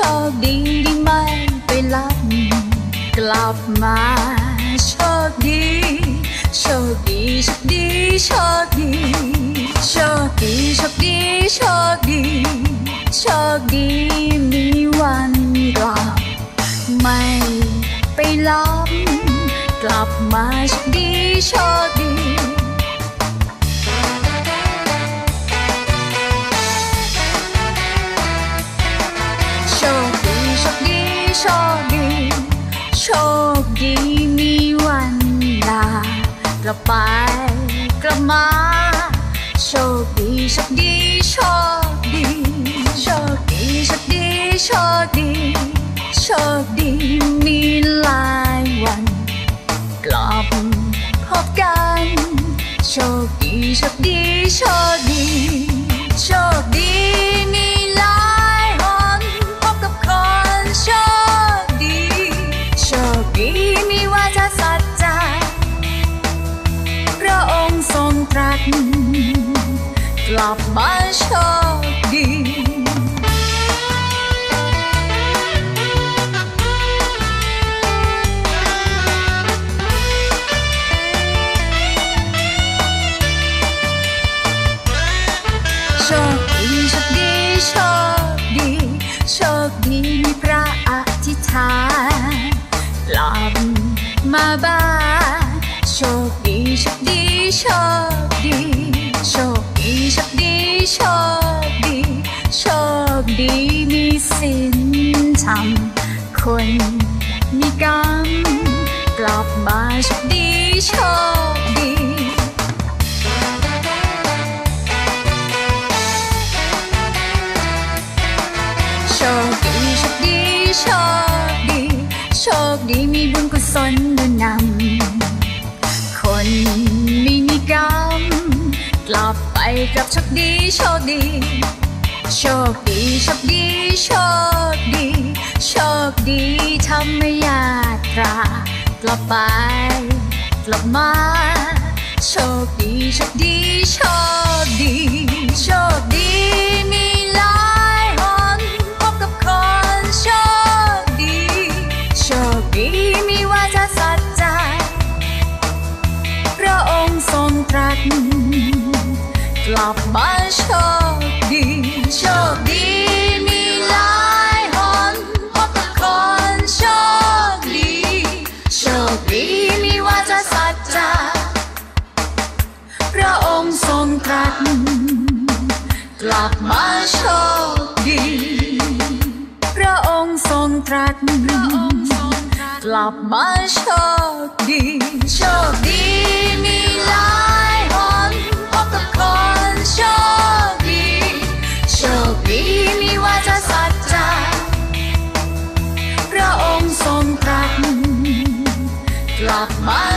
ชคดีได้ไหมไปรับกลับมาโชคดีโชคดีโชคดีโชคดีโชคดีโชคดีโชคดีโชคดีมีวันกลับไม่ไปรับกลับมาโชคดีโชคดี ลับไปกลับมา โชคดีโชคดีโชคดีโชคดีโชคดีโชคดีโชคดีมีหลายวัน กลับพบกัน โชคดีโชคดีโชคดี กลับมาโชคดีโชคดีโชคดีโชคดีโชคดีมีพระอธิษฐานกลับมาบ้าน ดีมีสินธรรมคนมีกรรมกลับมาโชคดีโชคดีโชคดีโชคดีโชคดีโชคดีมีบุญกุศลนุนนำคนไม่มีกรรมกลับไปกับโชคดีโชคดี โชคดีโชคดีโชคดี โชคดีธรรมยาตรากลับไป กลับมา โชคดีโชคดีโชคดีโชคดีมีหลายหนพบกับคนโชคดี โชคดีมีวาจาสัจจะพระองค์ทรงตรัสกลับมาโชค งรัน กลับมาโชคดี พระองค์ทรงตรัสกลับมาโชคดี โชคดีมีหลายคนพบกับคนโชคดี โชคดีมีว่าจะสัจจาพระองค์ทรงตรัสกลับมา